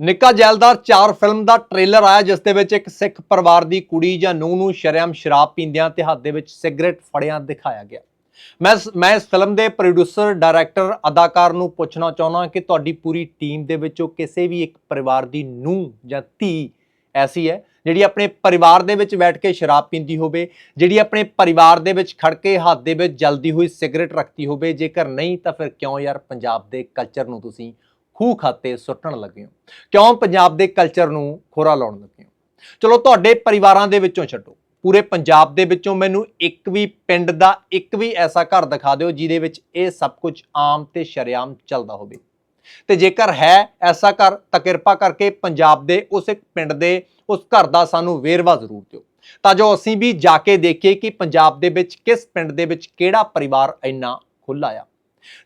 ਨਿੱਕਾ ਜੈਲਦਾਰ 4 ਫਿਲਮ ਦਾ ਟ੍ਰੇਲਰ ਆਇਆ, ਜਿਸ ਦੇ ਵਿੱਚ ਇੱਕ ਸਿੱਖ ਪਰਿਵਾਰ ਦੀ ਕੁੜੀ ਜਾਂ ਨੂੰਹ ਨੂੰ ਸ਼ਰੇਆਮ ਸ਼ਰਾਬ ਪੀਂਦਿਆਂ ਤੇ ਹੱਥ ਦੇ ਵਿੱਚ ਸਿਗਰਟ ਫੜਿਆਂ ਦਿਖਾਇਆ ਗਿਆ। ਮੈਂ ਇਸ- ਮੈਂ ਇਸ ਫਿਲਮ ਦੇ ਪ੍ਰੋਡਿਊਸਰ ਡਾਇਰੈਕਟਰ ਅਦਾਕਾਰ ਨੂੰ ਪੁੱਛਣਾ ਚਾਹੁੰਦਾ ਕਿ ਤੁਹਾਡੀ ਪੂਰੀ ਟੀਮ ਦੇ ਵਿੱਚੋਂ ਕਿਸੇ ਵੀ ਇੱਕ ਪਰਿਵਾਰ ਦੀ ਨੂੰਹ ਜਾਂ ਧੀ ਐਸੀ ਹੈ, ਜਿਹੜੀ ਆਪਣੇ ਪਰਿਵਾਰ ਦੇ ਵਿੱਚ ਬੈਠ ਕੇ ਸ਼ਰਾਬ ਪੀਂਦੀ ਹੋਵੇ, ਜਿਹੜੀ ਆਪਣੇ ਪਰਿਵਾਰ ਦੇ ਵਿੱਚ ਖੜ ਕੇ ਹੱਥ ਦੇ ਵਿੱਚ ਜਲਦੀ ਹੋਈ ਸਿਗਰਟ ਰੱਖਦੀ ਹੋਵੇ, ਜੇਕਰ ਨਹੀਂ ਤਾਂ ਫਿਰ ਕਿਉਂ ਯਾਰ ਪੰਜਾਬ ਦੇ ਕਲਚਰ ਨੂੰ ਤੁਸੀਂ ਖੂਹ ਖਾਤੇ ਸੁੱਟਣ ਲੱਗੇ ਹੋ ਕਿਉਂ? ਪੰਜਾਬ ਦੇ ਕਲਚਰ ਨੂੰ ਖੋਰਾ ਲਾਉਣ ਲੱਗੇ ਹੋ ਚਲੋ, ਤੁਹਾਡੇ ਪਰਿਵਾਰਾਂ ਦੇ ਵਿੱਚੋਂ ਛੱਡੋ। ਪੂਰੇ ਪੰਜਾਬ ਦੇ ਵਿੱਚੋਂ ਮੈਨੂੰ ਇੱਕ ਵੀ ਪਿੰਡ ਦਾ ਇੱਕ ਵੀ ਐਸਾ ਘਰ ਦਿਖਾ ਦਿਓ ਜਿਹਦੇ ਵਿੱਚ ਇਹ ਸਭ ਕੁਝ ਆਮ ਤੇ ਸ਼ਰੇਆਮ ਚੱਲਦਾ ਹੋਵੇ। ਤੇ ਜੇਕਰ ਹੈ ਐਸਾ ਘਰ, ਤਾਂ ਕਿਰਪਾ ਕਰਕੇ ਪੰਜਾਬ ਦੇ ਉਸ ਇੱਕ ਪਿੰਡ ਦੇ ਉਸ ਘਰ ਦਾ ਸਾਨੂੰ ਵੇਰਵਾ ਜ਼ਰੂਰ ਦਿਓ। ਤਾਂ ਜੋ ਅਸੀਂ ਵੀ ਜਾ ਕੇ ਦੇਖੀਏ ਕਿ ਪੰਜਾਬ ਦੇ ਵਿੱਚ ਕਿਸ ਪਿੰਡ ਦੇ ਵਿੱਚ ਕਿਹੜਾ ਪਰਿਵਾਰ ਇੰਨਾ ਖੁੱਲਾ ਆ।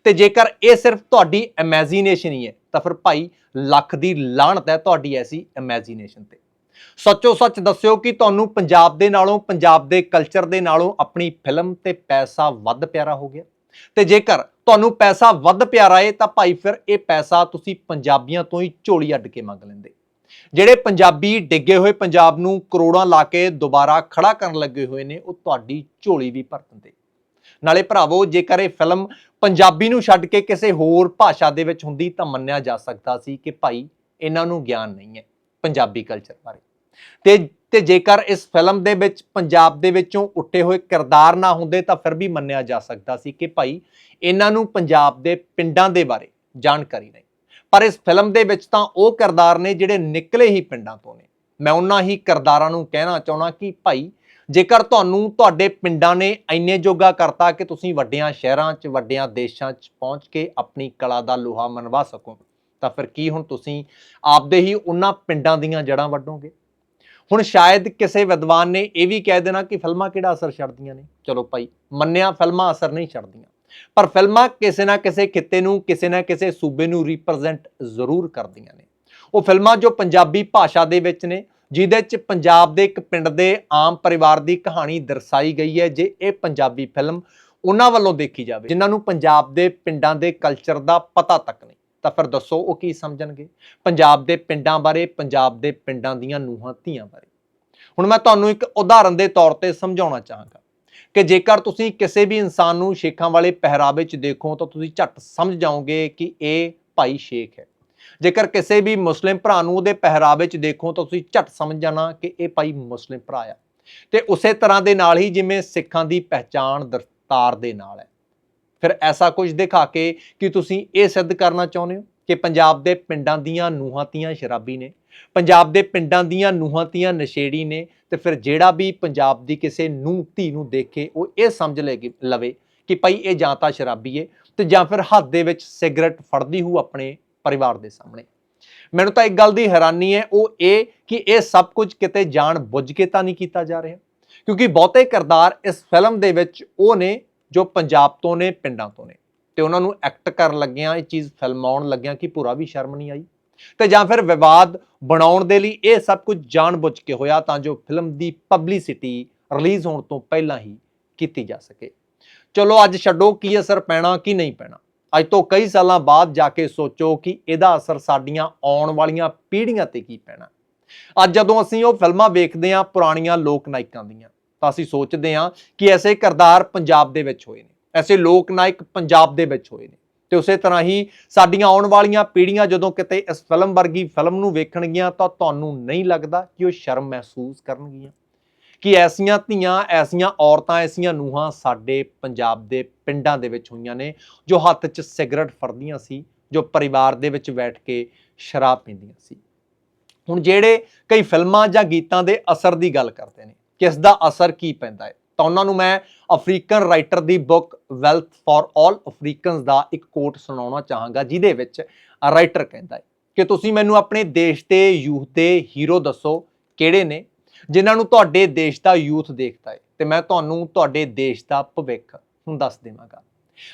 ਤੇ ਜੇਕਰ ਇਹ ਸਿਰਫ ਤੁਹਾਡੀ ਇਮੇਜਿਨੇਸ਼ਨ ਹੀ ਹੈ, ਤਾਂ ਫਿਰ ਭਾਈ ਲੱਖ ਦੀ ਲਾਹਣਤ ਹੈ ਤੁਹਾਡੀ ਐਸੀ ਇਮੇਜਿਨੇਸ਼ਨ ਤੇ। ਸੱਚੋ ਸੱਚ ਦੱਸਿਓ ਕਿ ਤੁਹਾਨੂੰ ਪੰਜਾਬ ਦੇ ਨਾਲੋਂ, ਪੰਜਾਬ ਦੇ ਕਲਚਰ ਦੇ ਨਾਲੋਂ ਆਪਣੀ ਫਿਲਮ ਤੇ ਪੈਸਾ ਵੱਧ ਪਿਆਰਾ ਹੋ ਗਿਆ। ਤੇ ਜੇਕਰ ਤੁਹਾਨੂੰ ਪੈਸਾ ਵੱਧ ਪਿਆਰਾ ਏ, ਤਾਂ ਭਾਈ ਫਿਰ ਇਹ ਪੈਸਾ ਤੁਸੀਂ ਪੰਜਾਬੀਆਂ ਤੋਂ ਹੀ ਝੋਲੀ ਅੱਡ ਕੇ ਮੰਗ ਲੈਂਦੇ। ਜਿਹੜੇ ਪੰਜਾਬੀ ਡਿੱਗੇ ਹੋਏ ਪੰਜਾਬ ਨੂੰ ਕਰੋੜਾਂ ਲਾ ਕੇ ਦੁਬਾਰਾ ਖੜਾ ਕਰਨ ਲੱਗੇ ਹੋਏ ਨੇ, ਉਹ ਤੁਹਾਡੀ ਝੋਲੀ ਵੀ ਭਰ ਦਿੰਦੇ ਨਾਲੇ ਭਰਾਵੋ, ਜੇਕਰ ਇਹ ਫਿਲਮ ਪੰਜਾਬੀ ਨੂੰ ਛੱਡ ਕੇ ਕਿਸੇ ਹੋਰ ਭਾਸ਼ਾ ਦੇ ਵਿੱਚ ਹੁੰਦੀ ਤਾਂ ਮੰਨਿਆ ਜਾ ਸਕਦਾ ਸੀ ਕਿ ਭਾਈ ਇਹਨਾਂ ਨੂੰ ਗਿਆਨ ਨਹੀਂ ਹੈ ਪੰਜਾਬੀ ਕਲਚਰ ਬਾਰੇ। ਤੇ ਤੇ ਜੇਕਰ ਇਸ ਫਿਲਮ ਦੇ ਵਿੱਚ, ਪੰਜਾਬ ਦੇ ਵਿੱਚੋਂ ਉੱਠੇ ਹੋਏ ਕਿਰਦਾਰ ਨਾ ਹੁੰਦੇ ਤਾਂ ਫਿਰ ਵੀ ਮੰਨਿਆ ਜਾ ਸਕਦਾ ਸੀ ਕਿ ਭਾਈ ਇਹਨਾਂ ਨੂੰ ਪੰਜਾਬ ਦੇ ਪਿੰਡਾਂ ਦੇ ਬਾਰੇ ਜਾਣਕਾਰੀ ਨਹੀਂ। ਪਰ ਇਸ ਫਿਲਮ ਦੇ ਵਿੱਚ ਤਾਂ ਉਹ ਕਿਰਦਾਰ ਨੇ ਜਿਹੜੇ ਨਿਕਲੇ ਹੀ ਪਿੰਡਾਂ ਤੋਂ ਨੇ। ਮੈਂ ਉਹਨਾਂ ਹੀ ਕਿਰਦਾਰਾਂ ਨੂੰ ਕਹਿਣਾ ਚਾਹੁੰਦਾ ਕਿ ਭਾਈ ਜੇਕਰ ਤੁਹਾਨੂੰ ਤੁਹਾਡੇ ਪਿੰਡਾਂ ਨੇ ਇੰਨੇ ਜੋਗਾ ਕਰਤਾ ਕਿ ਤੁਸੀਂ ਵੱਡਿਆਂ ਸ਼ਹਿਰਾਂ 'ਚ, ਵੱਡਿਆਂ ਦੇਸ਼ਾਂ 'ਚ ਪਹੁੰਚ ਕੇ ਆਪਣੀ ਕਲਾ ਦਾ ਲੋਹਾ ਮਨਵਾ ਸਕੋ, ਤਾਂ ਫਿਰ ਕੀ ਹੁਣ ਤੁਸੀਂ ਆਪਦੇ ਹੀ ਉਹਨਾਂ ਪਿੰਡਾਂ ਦੀਆਂ ਜੜਾਂ ਵੱਢੋਗੇ? ਹੁਣ ਸ਼ਾਇਦ ਕਿਸੇ ਵਿਦਵਾਨ ਨੇ ਇਹ ਵੀ ਕਹਿ ਦੇਣਾ ਕਿ ਫਿਲਮਾਂ ਕਿਹੜਾ ਅਸਰ ਛੱਡਦੀਆਂ ਨੇ? ਚਲੋ ਭਾਈ, ਮੰਨਿਆ ਫਿਲਮਾਂ ਅਸਰ ਨਹੀਂ ਛੱਡਦੀਆਂ, ਪਰ ਫਿਲਮਾਂ ਕਿਸੇ ਨਾ ਕਿਸੇ ਖਿੱਤੇ ਨੂੰ, ਕਿਸੇ ਨਾ ਕਿਸੇ ਸੂਬੇ ਨੂੰ ਰਿਪਰੈਜ਼ੈਂਟ ਜ਼ਰੂਰ ਕਰਦੀਆਂ ਨੇ। ਉਹ ਫਿਲਮਾਂ ਜੋ ਪੰਜਾਬੀ ਭਾਸ਼ਾ ਦੇ ਵਿੱਚ ਨੇ ਜਿਹਦੇ ਚ ਪੰਜਾਬ ਦੇ ਇੱਕ ਪਿੰਡ ਦੇ ਆਮ ਪਰਿਵਾਰ ਦੀ ਕਹਾਣੀ ਦਰਸਾਈ ਗਈ ਹੈ, ਜੇ ਇਹ ਪੰਜਾਬੀ ਫਿਲਮ ਉਹਨਾਂ ਵੱਲੋਂ ਦੇਖੀ ਜਾਵੇ, ਜਿਨ੍ਹਾਂ ਨੂੰ ਪੰਜਾਬ ਦੇ ਪਿੰਡਾਂ ਦੇ ਕਲਚਰ ਦਾ ਪਤਾ ਤੱਕ ਨਹੀਂ। ਤਾਂ ਫਿਰ ਦੱਸੋ ਉਹ ਕੀ ਸਮਝਣਗੇ? ਪੰਜਾਬ ਦੇ ਪਿੰਡਾਂ ਬਾਰੇ, ਪੰਜਾਬ ਦੇ ਪਿੰਡਾਂ ਦੀਆਂ ਨੂਹਾਂ, ਧੀਆਂ ਬਾਰੇ। ਹੁਣ ਮੈਂ ਤੁਹਾਨੂੰ ਇੱਕ ਉਦਾਹਰਨ ਦੇ ਤੌਰ ਤੇ ਸਮਝਾਉਣਾ ਚਾਹਾਂਗਾ ਕਿ ਜੇਕਰ ਤੁਸੀਂ ਕਿਸੇ ਵੀ ਇਨਸਾਨ ਨੂੰ ਸ਼ੇਖਾਂ ਵਾਲੇ ਪਹਿਰਾਵੇ 'ਚ ਦੇਖੋ ਤਾਂ ਤੁਸੀਂ ਝੱਟ ਸਮਝ ਜਾਓਗੇ ਕਿ ਇਹ ਭਾਈ ਸ਼ੇਖ ਹੈ। ਜੇਕਰ ਕਿਸੇ ਵੀ ਮੁਸਲਿਮ ਭਰਾ ਨੂੰ ਉਹਦੇ ਪਹਿਰਾਵੇ 'ਚ ਦੇਖੋ ਤਾਂ ਤੁਸੀਂ ਝੱਟ ਸਮਝ ਜਾਣਾ ਕਿ ਇਹ ਭਾਈ ਮੁਸਲਿਮ ਭਰਾ ਆ। ਤੇ ਉਸੇ ਤਰ੍ਹਾਂ ਦੇ ਨਾਲ ਹੀ ਜਿਵੇਂ ਸਿੱਖਾਂ ਦੀ ਪਹਿਚਾਣ ਦਸਤਾਰ ਦੇ ਨਾਲ ਹੈ। ਫਿਰ ਐਸਾ ਕੁਝ ਦਿਖਾ ਕੇ ਕਿ ਤੁਸੀਂ ਇਹ ਸਿੱਧ ਕਰਨਾ ਚਾਹੁੰਦੇ ਹੋ ਕਿ ਪੰਜਾਬ ਦੇ ਪਿੰਡਾਂ ਦੀਆਂ ਨੂਹਾਂ ਤੀਆਂ ਸ਼ਰਾਬੀ ਨੇ, ਪੰਜਾਬ ਦੇ ਪਿੰਡਾਂ ਦੀਆਂ ਨੂਹਾਂ ਤੀਆਂ ਨਸ਼ੇੜੀ ਨੇ ਤੇ ਫਿਰ ਜਿਹੜਾ ਵੀ ਪੰਜਾਬ ਦੀ ਕਿਸੇ ਨੂੰਹ ਧੀ ਨੂੰ ਦੇਖੇ ਉਹ ਇਹ ਸਮਝ ਲੇਗੀ ਲਵੇ ਕਿ ਭਾਈ ਇਹ ਜਾਂ ਤਾਂ ਸ਼ਰਾਬੀ ਏ ਤੇ ਜਾਂ ਫਿਰ ਹੱਥ ਦੇ ਵਿੱਚ ਸਿਗਰਟ ਫੜਦੀ ਹੋਊ ਆਪਣੇ ਪਰਿਵਾਰ ਦੇ ਸਾਹਮਣੇ। ਮੈਨੂੰ ਤਾਂ ਇੱਕ ਗੱਲ ਦੀ ਹੈਰਾਨੀ ਹੈ, ਉਹ ਇਹ ਕਿ ਇਹ ਸਭ ਕੁਝ ਕਿਤੇ ਜਾਣ ਬੁੱਝ ਕੇ ਤਾਂ ਨਹੀਂ ਕੀਤਾ ਜਾ ਰਿਹਾ। ਕਿਉਂਕਿ ਬਹੁਤੇ ਕਿਰਦਾਰ ਇਸ ਫਿਲਮ ਦੇ ਵਿੱਚ ਉਹ ਨੇ ਜੋ ਪੰਜਾਬ ਤੋਂ ਨੇ, ਪਿੰਡਾਂ ਤੋਂ ਨੇ। ਤੇ ਉਹਨਾਂ ਨੂੰ ਐਕਟ ਕਰਨ ਲੱਗਿਆਂ, ਇਹ ਚੀਜ਼ ਫਿਲਮਾਉਣ ਲੱਗਿਆਂ ਕਿ ਪੂਰਾ ਵੀ ਸ਼ਰਮ ਨਹੀਂ ਆਈ। ਤੇ ਜਾਂ ਫਿਰ ਵਿਵਾਦ ਬਣਾਉਣ ਦੇ ਲਈ ਇਹ ਸਭ ਕੁਝ ਜਾਣਬੁੱਝ ਕੇ ਹੋਇਆ ਤਾਂ ਜੋ ਫਿਲਮ ਦੀ ਪਬਲਿਸਿਟੀ ਰਿਲੀਜ਼ ਹੋਣ ਤੋਂ ਪਹਿਲਾਂ ਹੀ ਕੀਤੀ ਜਾ ਸਕੇ। ਚਲੋ, ਅੱਜ ਛੱਡੋ, ਕੀ ਅਸਰ ਪੈਣਾ, ਕੀ ਨਹੀਂ ਪੈਣਾ। ਅੱਜ ਤੋਂ ਕਈ ਸਾਲਾਂ ਬਾਅਦ ਜਾ ਕੇ ਸੋਚੋ ਕਿ ਇਹਦਾ ਅਸਰ ਸਾਡੀਆਂ ਆਉਣ ਵਾਲੀਆਂ ਪੀੜ੍ਹੀਆਂ ਤੇ ਕੀ ਪੈਣਾ। ਅੱਜ ਜਦੋਂ ਅਸੀਂ ਉਹ ਫਿਲਮਾਂ ਵੇਖਦੇ ਹਾਂ ਪੁਰਾਣੀਆਂ ਲੋਕ ਨਾਇਕਾਂ ਦੀਆਂ, ਤਾਂ ਅਸੀਂ ਸੋਚਦੇ ਹਾਂ ਕਿ ਐਸੇ ਕਿਰਦਾਰ ਪੰਜਾਬ ਦੇ ਵਿੱਚ ਹੋਏ ਨੇ, ਐਸੇ ਲੋਕ ਨਾਇਕ ਪੰਜਾਬ ਦੇ ਵਿੱਚ ਹੋਏ ਨੇ ਤੇ ਉਸੇ ਤਰ੍ਹਾਂ ਹੀ ਸਾਡੀਆਂ ਆਉਣ ਵਾਲੀਆਂ ਪੀੜ੍ਹੀਆਂ ਜਦੋਂ ਕਿਤੇ ਇਸ ਫਿਲਮ ਵਰਗੀ ਫਿਲਮ ਨੂੰ ਵੇਖਣਗੀਆਂ ਤਾਂ ਤੁਹਾਨੂੰ ਨਹੀਂ ਲੱਗਦਾ ਕਿ ਉਹ ਸ਼ਰਮ ਮਹਿਸੂਸ ਕਰਨਗੀਆਂ? ਕਿ ਐਸੀਆਂ ਧੀਆਂ, ਐਸੀਆਂ ਔਰਤਾਂ, ਐਸੀਆਂ ਨੂਹਾਂ ਸਾਡੇ ਪੰਜਾਬ ਦੇ ਪਿੰਡਾਂ ਦੇ ਵਿੱਚ ਹੋਈਆਂ ਨੇ, ਜੋ ਹੱਥ 'ਚ ਸਿਗਰਟ ਫੜਦੀਆਂ ਸੀ, ਜੋ ਪਰਿਵਾਰ ਦੇ ਵਿੱਚ ਬੈਠ ਕੇ ਸ਼ਰਾਬ ਪੀਂਦੀਆਂ ਸੀ। ਹੁਣ ਜਿਹੜੇ ਕਈ ਫਿਲਮਾਂ ਜਾਂ ਗੀਤਾਂ ਦੇ ਅਸਰ ਦੀ ਗੱਲ ਕਰਦੇ ਨੇ, ਕਿਸ ਦਾ ਅਸਰ ਕੀ ਪੈਂਦਾ ਹੈ? ਤਾਂ ਉਹਨਾਂ ਨੂੰ ਮੈਂ African writer the book Wealth for All Africans ਦਾ ਇੱਕ ਕੋਟ ਸੁਣਾਉਣਾ ਚਾਹਾਂਗਾ, ਜਿਹਦੇ ਵਿੱਚ ਰਾਈਟਰ ਕਹਿੰਦਾ ਹੈ ਕਿ ਤੁਸੀਂ ਮੈਨੂੰ ਆਪਣੇ ਦੇਸ਼ ਦੇ ਯੂਥ ਦੇ ਹੀਰੋ ਦੱਸੋ ਕਿਹੜੇ ਨੇ ਜਿਨ੍ਹਾਂ ਨੂੰ ਤੁਹਾਡੇ ਦੇਸ਼ ਦਾ ਯੂਥ ਦੇਖਦਾ ਹੈ ਤੇ ਮੈਂ ਤੁਹਾਨੂੰ ਤੁਹਾਡੇ ਦੇਸ਼ ਦਾ ਭਵਿੱਖ ਹੁਣ ਦੱਸ ਦੇਵਾਂਗਾ।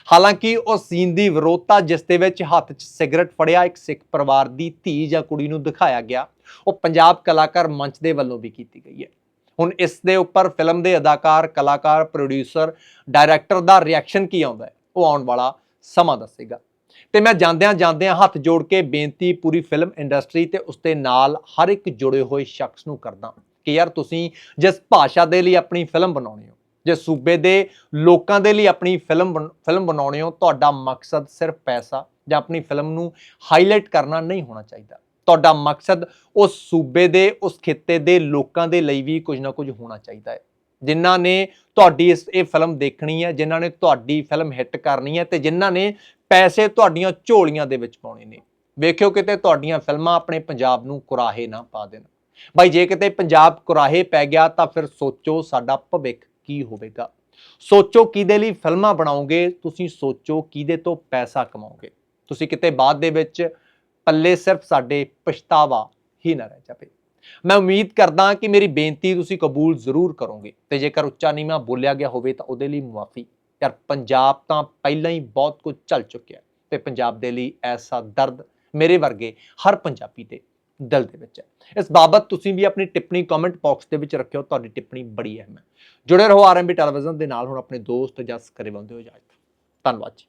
ਹਾਲਾਂਕਿ ਉਹ ਸੀਨ ਦੀ ਵਿਰੋਧਤਾ ਜਿਸ ਦੇ ਵਿੱਚ ਹੱਥ 'ਚ ਸਿਗਰਟ ਫੜਿਆ, ਇੱਕ ਸਿੱਖ ਪਰਿਵਾਰ ਦੀ ਧੀ ਜਾਂ ਕੁੜੀ ਨੂੰ ਦਿਖਾਇਆ ਗਿਆ, ਉਹ ਪੰਜਾਬ ਕਲਾਕਾਰ ਮੰਚ ਦੇ ਵੱਲੋਂ ਵੀ ਕੀਤੀ ਗਈ ਹੈ ਹੁਣ ਇਸ ਦੇ ਉੱਪਰ ਫਿਲਮ ਦੇ ਅਦਾਕਾਰ, ਕਲਾਕਾਰ ਪ੍ਰੋਡਿਊਸਰ ਡਾਇਰੈਕਟਰ ਦਾ ਰਿਐਕਸ਼ਨ ਕੀ ਆਉਂਦਾ ਹੈ ਉਹ ਆਉਣ ਵਾਲਾ ਸਮਾਂ ਦੱਸੇਗਾ। ਤੇ ਮੈਂ ਜਾਂਦਿਆਂ ਜਾਂਦਿਆਂ ਹੱਥ ਜੋੜ ਕੇ ਬੇਨਤੀ ਪੂਰੀ ਫਿਲਮ ਇੰਡਸਟਰੀ ਤੇ ਉਸ ਦੇ ਨਾਲ ਹਰ ਇੱਕ ਜੁੜੇ ਹੋਏ ਸ਼ਖਸ ਨੂੰ ਕਰਦਾ ਕਿ ਯਾਰ ਤੁਸੀਂ ਜਿਸ ਭਾਸ਼ਾ ਦੇ ਲਈ ਆਪਣੀ ਫਿਲਮ ਬਣਾਉਣੀ ਹੋ ਜੇ ਸੂਬੇ ਦੇ ਲੋਕਾਂ ਦੇ ਲਈ ਆਪਣੀ ਫਿਲਮ ਬਣ- ਫਿਲਮ ਬਣਾਉਣੀ ਹੋ, ਤੁਹਾਡਾ ਮਕਸਦ ਸਿਰਫ ਪੈਸਾ ਜਾਂ ਆਪਣੀ ਫਿਲਮ ਨੂੰ ਹਾਈਲਾਈਟ ਕਰਨਾ ਨਹੀਂ ਹੋਣਾ ਚਾਹੀਦਾ। ਤੁਹਾਡਾ ਮਕਸਦ ਉਸ ਸੂਬੇ ਦੇ, ਉਸ ਖਿੱਤੇ ਦੇ ਲੋਕਾਂ ਦੇ ਲਈ ਵੀ ਕੁਝ ਨਾ ਕੁਝ ਹੋਣਾ ਚਾਹੀਦਾ ਹੈ। ਜਿਨ੍ਹਾਂ ਨੇ ਤੁਹਾਡੀ ਇਸ, ਇਹ ਫਿਲਮ ਦੇਖਣੀ ਹੈ, ਜਿਨ੍ਹਾਂ ਨੇ ਤੁਹਾਡੀ ਫਿਲਮ ਹਿੱਟ ਕਰਨੀ ਹੈ ਤੇ ਜਿਨ੍ਹਾਂ ਨੇ ਪੈਸੇ ਤੁਹਾਡੀਆਂ ਝੋਲੀਆਂ ਦੇ ਵਿੱਚ ਪਾਉਣੇ ਨੇ। ਵੇਖਿਓ ਕਿਤੇ ਤੁਹਾਡੀਆਂ ਫਿਲਮਾਂ ਆਪਣੇ ਪੰਜਾਬ ਨੂੰ ਕੁਰਾਹੇ ਨਾ ਪਾ ਦੇਣ। ਬਾਈ ਜੇ ਕਿਤੇ ਪੰਜਾਬ ਕੁਰਾਹੇ ਪੈ ਗਿਆ ਤਾਂ ਫਿਰ ਸੋਚੋ ਸਾਡਾ ਭਵਿੱਖ ਕੀ ਹੋਵੇਗਾ। ਸੋਚੋ ਕਿਹਦੇ ਲਈ ਫਿਲਮਾਂ ਬਣਾਓਗੇ, ਤੁਸੀਂ ਸੋਚੋ ਕਿਹਦੇ ਤੋਂ ਪੈਸਾ ਕਮਾਓਗੇ। ਤੁਸੀਂ ਕਿਤੇ ਬਾਅਦ ਦੇ ਵਿੱਚ ਪੱਲੇ ਸਿਰਫ ਸਾਡੇ ਪਛਤਾਵਾ ਹੀ ਨਾ ਰਹਿ ਜਾਵੇ। ਮੈਂ ਉਮੀਦ ਕਰਦਾ ਕਿ ਮੇਰੀ ਬੇਨਤੀ ਤੁਸੀਂ ਕਬੂਲ ਜ਼ਰੂਰ ਕਰੋਗੇ ਤੇ ਜੇਕਰ ਉੱਚਾ ਨੀਵਾਂ ਬੋਲਿਆ ਗਿਆ ਹੋਵੇ ਤਾਂ ਉਹਦੇ ਲਈ ਮੁਆਫੀ। ਯਾਰ ਪੰਜਾਬ ਤਾਂ ਪਹਿਲਾਂ ਹੀ ਬਹੁਤ ਕੁਝ ਚੱਲ ਚੁੱਕਿਆ ਹੈ ਤੇ ਪੰਜਾਬ ਦੇ ਲਈ ਐਸਾ ਦਰਦ ਮੇਰੇ ਵਰਗੇ ਹਰ ਪੰਜਾਬੀ ਦੇ ਦਿਲ ਦੇ ਵਿੱਚ ਹੈ। ਇਸ ਬਾਬਤ ਤੁਸੀਂ ਵੀ ਆਪਣੀ ਟਿੱਪਣੀ ਕਮੈਂਟ ਬਾਕਸ ਦੇ ਵਿੱਚ ਰੱਖਿਓ, ਤੁਹਾਡੀ ਟਿੱਪਣੀ ਬੜੀ ਅਹਿਮ ਹੈ। ਜੁੜੇ ਰਹੋ ਆਰਐਮਬੀ ਟੈਲੀਵਿਜ਼ਨ ਦੇ ਨਾਲ, ਹੁਣ ਆਪਣੇ ਦੋਸਤ ਜਾਂ ਸਕਰੇ ਬੰਦੇ ਹੋ ਇਜਾਜ਼ਤ। ਧੰਨਵਾਦ ਜੀ।